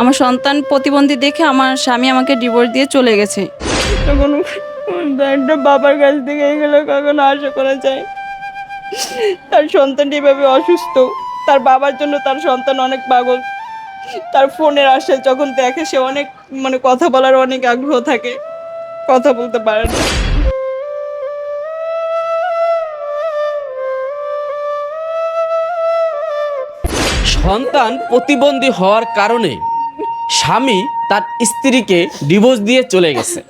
আমার সন্তান প্রতিবন্ধী দেখে আমার স্বামী আমাকে ডিভোর্স দিয়ে চলে গেছে। তখন একটা বাবার কাছ থেকে এগুলো কখনো আশা করা যায়। তার সন্তানটি এভাবে অসুস্থ। তার বাবার জন্য তার সন্তান অনেক পাগল। তার ফোনের আসে যখন দেখে সে অনেক মানে কথা বলার অনেক আগ্রহ থাকে। কথা বলতে পারে না। সন্তান প্রতিবন্ধী হওয়ার কারণে স্বামী তার স্ত্রীকে ডিভোর্স দিয়ে চলে গেছে।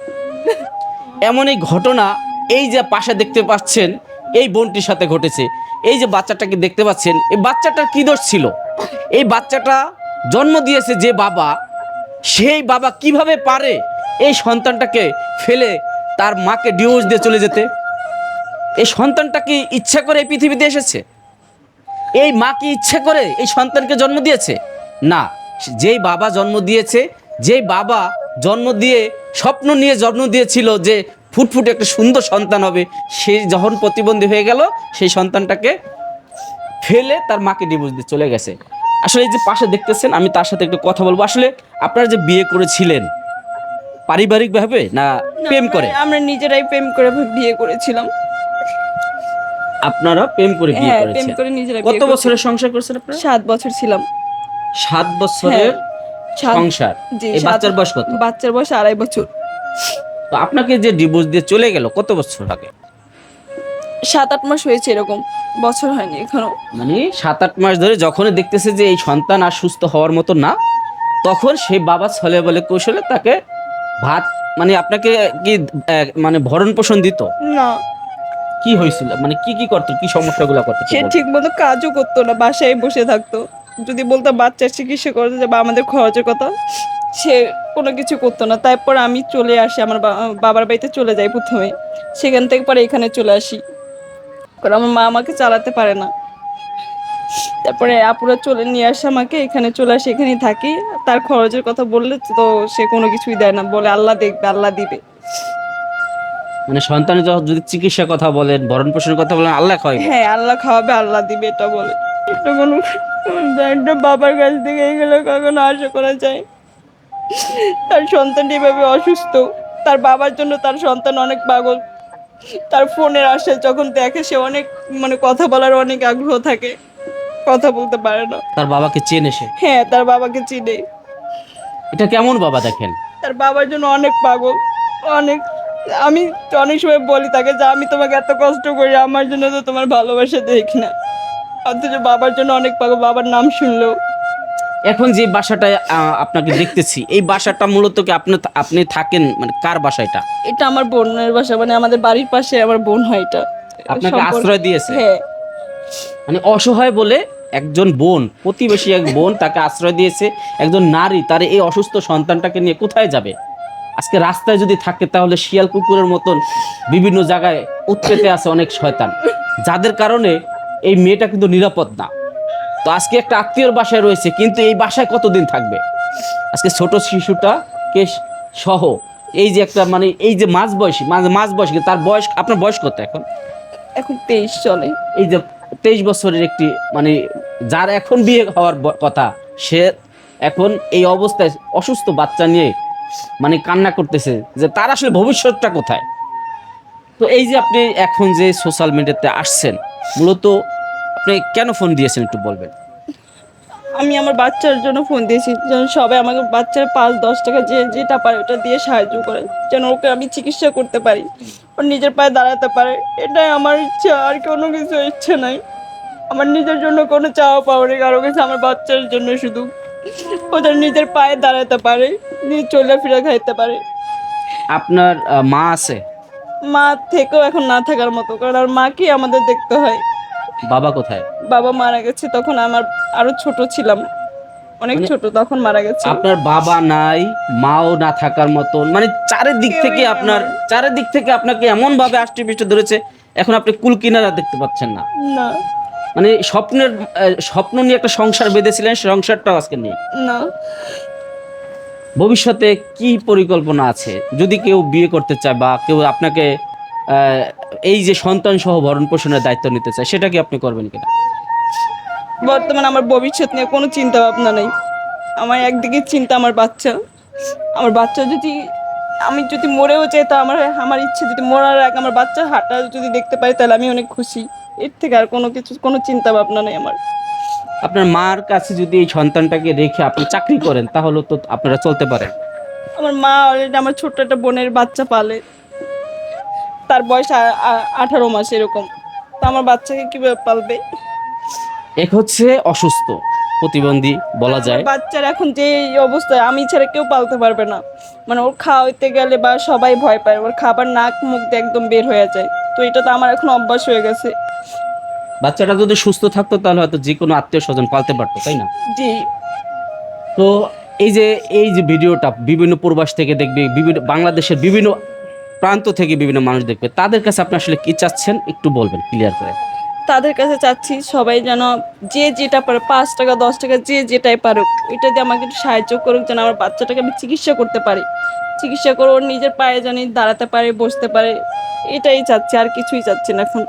এমন এই ঘটনা এই যে পাশে দেখতে পাচ্ছেন, এই বোনটির সাথে ঘটেছে। এই যে বাচ্চাটাকে দেখতে পাচ্ছেন, এই বাচ্চাটার কী দোষ ছিল? এই বাচ্চাটা জন্ম দিয়েছে যে বাবা, সেই বাবা কীভাবে পারে এই সন্তানটাকে ফেলে তার মাকে ডিভোর্স দিয়ে চলে যেতে? এই সন্তানটা কি ইচ্ছা করে এই পৃথিবীতে এসেছে? এই মা কি ইচ্ছে করে এই সন্তানকে জন্ম দিয়েছে? না। যেই বাবা জন্ম দিয়েছে যেই বাবা জন্ম দিয়ে স্বপ্ন নিয়ে জন্ম দিয়েছিল যে ফুটফুটে একটা সুন্দর সন্তান হবে সে যখন প্রতিবন্ধী হয়ে গেল সেই সন্তানটাকে ফেলে তার মাকে ডিভোর্স দিয়ে চলে গেছে। আসলে এই যে পাশে দেখতেছেন আমি তার সাথে একটু কথা বলব। আসলে আপনারা যে বিয়ে করেছিলেন পারিবারিকভাবে না প্রেম করে? আমরা- আমরা নিজেরাই প্রেম করে বিয়ে করেছিলাম। আপনারা প্রেম করে বিয়ে হ্যাঁ করেছেন। কত বছরের সংসার করেছেন আপনারা? সাত বছর ছিলাম। সাত বছরের সংসার। এই বাচ্চার বয়স কত? বাচ্চার বয়স আড়াই বছর। তো আপনাকে যে ডিভোর্স দিয়ে চলে গেল কত বছর আগে? সাত আট মাস হয়েছে এরকম বছর হয়নি এখনও। মানে সাত আট মাস ধরে যখনই দেখতেছে যে এই সন্তান আর সুস্থ হওয়ার মতো না তখন সেই বাবা ছলে বলে কৌশলে তাকে ভাত মানে আপনাকে কি মানে ভরণ পোষণ দিত? না। কি হয়েছিল? মানে কি কি করতো? কি সমস্যাগুলো করতো? সে ঠিক মতো কাজও করতো না বাসায় বসে থাকতো। যদি বলতাম বাচ্চার চিকিৎসা করতে যাবে আমাদের খরচের কথা সে কোনো কিছু করতো না। তারপর আমি চলে আসি আমার বাবার বাড়িতে চলে যাই প্রথমে। সেখান থেকে পরে এখানে চলে আসি। কারণ আমার মা আমাকে চালাতে পারে না। তারপরে আপুরা চলে নিয়ে আসে আমাকে এখানে চলে আসি এখানেই থাকি। তার খরচের কথা বললে তো সে কোনো কিছুই দেয় না। বলে আল্লাহ দেখবে আল্লাহ দিবে। মানে সন্তানের যদি চিকিৎসার কথা বলেন ভরণ পোষণের কথা বলেন আল্লাহ খাওয়াবে হ্যাঁ আল্লাহ খাওয়াবে আল্লাহ দিবে এটা বলে। এটা কোনো একটা বাবার কাছ থেকে এগুলো কখনো আশা করা যায়। তার সন্তানটি এভাবে অসুস্থ। তার বাবার জন্য তার সন্তান অনেক পাগল। তার ফোনের আসে যখন দেখে সে অনেক মানে কথা বলার অনেক আগ্রহ থাকে। কথা বলতে পারে না। তার বাবাকে চেনে সে? হ্যাঁ তার বাবাকে চিনে। এটা কেমন বাবা দেখেন? তার বাবার জন্য অনেক পাগল। অনেক আমি তো অনেক সময় বলি তাকে যে আমি তোমাকে এত কষ্ট করি আমার জন্য তো তোমার ভালোবাসা দেখি না। অথচ বাবার জন্য অনেক পাগল বাবার নাম শুনলেও এখন যে বাসাটায় আহ, আপনাকে দেখতেছি এই বাসাটা মূলত কি আপনি আপনি থাকেন মানে কার বাসা এটা? এটা আমার বোনের বাসা মানে আমাদের বাড়ির পাশে আমার বোন হয় এটা। আপনাকে আশ্রয় দিয়েছে? হ্যাঁ। মানে অসহায় বলে একজন বোন প্রতিবেশী এক বোন তাকে আশ্রয় দিয়েছে একজন নারী তার এই অসুস্থ সন্তানটাকে নিয়ে কোথায় যাবে? আজকে রাস্তায় যদি থাকে তাহলে শিয়াল কুকুরের মতন বিভিন্ন জায়গায় উৎপেতে আছে অনেক শয়তান। যাদের কারণে এই মেয়েটা কিন্তু নিরাপদ না। তো আজকে একটা আত্মীয়র বাসায় রয়েছে কিন্তু এই বাসায় কতদিন থাকবে? আজকে ছোট শিশুটা কে সহ এই যে একটা মানে এই যে মাঝ বয়সী মাঝ মাঝ বয়সী তার বয়স আপনার বয়স কত এখন? এখন তেইশ চলে। এই যে তেইশ বছরের একটি মানে যার এখন বিয়ে হওয়ার কথা সে এখন এই অবস্থায় অসুস্থ বাচ্চা নিয়ে মানে কান্না করতেছে যে তার আসলে ভবিষ্যৎটা কোথায়? তো এই যে আপনি এখন যে সোশ্যাল মিডিয়াতে আসছেন মূলত আপনি কেন ফোন দিয়েছেন একটু বলবেন? আমি আমার বাচ্চার জন্য ফোন দিয়েছি যেন সবাই আমাকে বাচ্চার পাঁচ দশ টাকা যে যেটা পারে ওটা দিয়ে সাহায্য করে যেন ওকে আমি চিকিৎসা করতে পারি ওর নিজের পায়ে দাঁড়াতে পারে এটাই আমার ইচ্ছা আর কোনো কিছু ইচ্ছে নাই। আমার নিজের জন্য কোনো চাওয়া পাওয়া নেই কারও কাছে আমার বাচ্চার জন্য শুধু ও যেন নিজের পায়ে দাঁড়াতে পারে নিজে চলে ফিরে খাইতে পারে। আপনার মা আছে? মা থেকেও এখন না থাকার মতো কারণ আর মাকেই আমাদের দেখতে হয়। বাবা কোথায়? বাবা মারা গেছে তখন আমার আরও ছোট ছিলাম। অনেক মানে- ছোট তখন মারা গেছে। আপনার বাবা নাই মাও না থাকার মতন মানে চারিদিক থেকে আপনার। চারিদিক থেকে আপনাকে এমন ভাবে আষ্টে পিষ্টে ধরেছে এখন আপনি কুল কিনারা দেখতে পাচ্ছেন না। না। মানে স্বপ্নের স্বপ্ন নিয়ে একটা সংসার বেঁধেছিলেন সংসারটাও আজকে নেই। না। ভবিষ্যতে কি পরিকল্পনা আছে? যদি কেউ বিয়ে করতে চায় বা কেউ আপনাকে এই যে সন্তান সহ ভরণ পোষণের দায়িত্ব নিতে চায়, সেটা কি আপনি করবেন কিনা? বর্তমানে আমার ভবিষ্যৎ নিয়ে কোনো চিন্তা ভাবনা নেই। আমার একদিকে চিন্তা আমার বাচ্চা। আমার বাচ্চা যদি, আমি যদি মরেও চাই তা আমার আমার ইচ্ছে যদি মরার আগে আমার বাচ্চা হাঁটা যদি দেখতে পাই, তাহলে আমি অনেক খুশি। এর থেকে আর কোনো কিছু, কোনো চিন্তা ভাবনা নেই আমার। আপনার মার কাছে যদি এই সন্তানটাকে রেখে আপনি চাকরি করেন তাহলে তো আপনারা চলতে পারেন। আমার মা অলরেডি আমার ছোট্ট একটা বোনের বাচ্চা পালে। তার বয়স আঠারো মাস এরকম। তো আমার বাচ্চাকে কীভাবে পালবে? এক হচ্ছে অসুস্থ প্রতিবন্ধী বলা যায়। বাচ্চার এখন যে অবস্থায় আমি ছাড়া কেউ পালতে পারবে না। মানে ওর খাওয়াইতে গেলে বা সবাই ভয় পায় ওর খাবার নাক মুখ দিয়ে একদম বের হয়ে যায়। তো এটা তো আমার এখন অভ্যাস হয়ে গেছে। বাচ্চাটা যদি সুস্থ থাকতো তাহলে হয়তো যে কোনো আত্মীয় স্বজন পালতে পারতো তাই না? জি। তো এই যে এই যে ভিডিওটা বিভিন্ন প্রবাস থেকে দেখবে বিভিন্ন বাংলাদেশের বিভিন্ন প্রান্ত থেকে বিভিন্ন মানুষ দেখবে তাদের কাছে আপনি আসলে কি চাচ্ছেন? একটু বলবেন ক্লিয়ার করে। তাদের কাছে চাচ্ছি সবাই যেন যে যেটা পারে পাঁচ টাকা দশ টাকা যে যেটাই পারুক এটা দিয়ে আমাকে একটু সাহায্য করুক যেন আমার বাচ্চাটাকে আমি চিকিৎসা করতে পারি। চিকিৎসা করে ওর নিজের পায়ে জানি দাঁড়াতে পারে বসতে পারে এটাই চাচ্ছি আর কিছুই চাচ্ছি না এখন।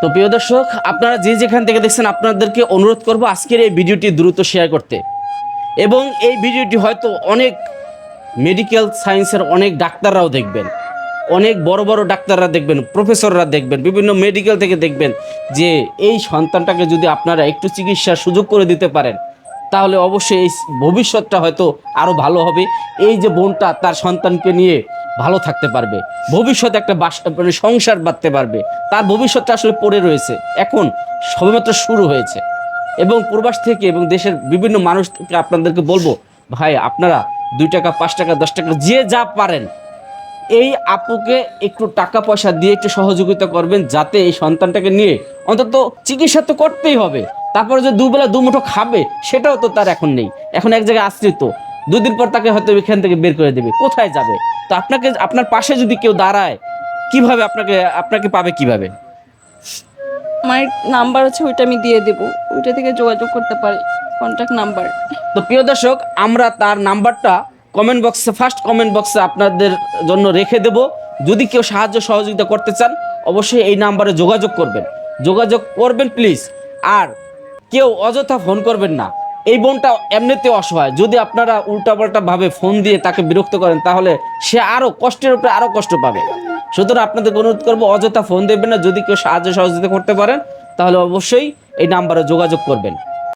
তো প্রিয় দর্শক, আপনারা যে যেখান থেকে দেখছেন, আপনাদেরকে অনুরোধ করব আজকের এই ভিডিওটি দ্রুত শেয়ার করতে। এবং এই ভিডিওটি হয়তো অনেক মেডিকেল সায়েন্সের অনেক ডাক্তাররাও দেখবেন। অনেক বড় বড় ডাক্তাররা দেখবেন প্রফেসররা দেখবেন, বিভিন্ন মেডিকেল থেকে দেখবেন যে এই সন্তানটাকে যদি আপনারা একটু চিকিৎসার সুযোগ করে দিতে পারেন, তাহলে অবশ্যই এই ভবিষ্যৎটা হয়তো আরও ভালো হবে। এই যে বোনটা, তার সন্তানকে নিয়ে ভালো থাকতে পারবে, ভবিষ্যতে একটা মানে সংসার বাঁধতে পারবে, তার ভবিষ্যৎটা আসলে পড়ে রয়েছে। এখন সবেমাত্র শুরু হয়েছে। এবং প্রবাস থেকে এবং দেশের বিভিন্ন মানুষ থেকে আপনাদেরকে বলব, ভাই আপনারা দুই টাকা, পাঁচ টাকা, দশ টাকা, যে যা পারেন, এই আপুকে একটু টাকা পয়সা দিয়ে একটু সহযোগিতা করবেন, যাতে এই সন্তানটাকে নিয়ে অন্তত চিকিৎসা তো করতেই হবে। তারপরে যে দুবেলা দুমুঠো খাবে, সেটাও তো তার এখন নেই। এখন এক জায়গায় আশ্রিত। দুদিন পর তাকে হয়তো এখান থেকে বের করে দেবে। কোথায় যাবে? তো আপনাকে আপনার পাশে যদি কেউ দাঁড়ায় কীভাবে আপনাকে আপনাকে পাবে কীভাবে? আমার নাম্বার আছে ওইটা আমি দিয়ে দেবো। ওইটা থেকে যোগাযোগ করতে পারি কন্ট্যাক্ট নাম্বার তো প্রিয় দর্শক আমরা তার নাম্বারটা কমেন্ট বক্সে ফার্স্ট কমেন্ট বক্সে আপনাদের জন্য রেখে দেব। যদি কেউ সাহায্য সহযোগিতা করতে চান অবশ্যই এই নাম্বারে যোগাযোগ করবেন। যোগাযোগ করবেন প্লিজ আর কেউ অযথা ফোন করবেন না। এই বোনটা এমনিতে অসহায়। যদি আপনারা উল্টাপাল্টা ভাবে ফোন দিয়ে তাকে বিরক্ত করেন, তাহলে সে আরও কষ্টের উপরে আরও কষ্ট পাবে। সুতরাং আপনাদের অনুরোধ করব, অযথা ফোন দেবেন না। যদি কেউ সাহায্য সহযোগিতা করতে পারেন, তাহলে অবশ্যই এই নাম্বারে যোগাযোগ করবেন।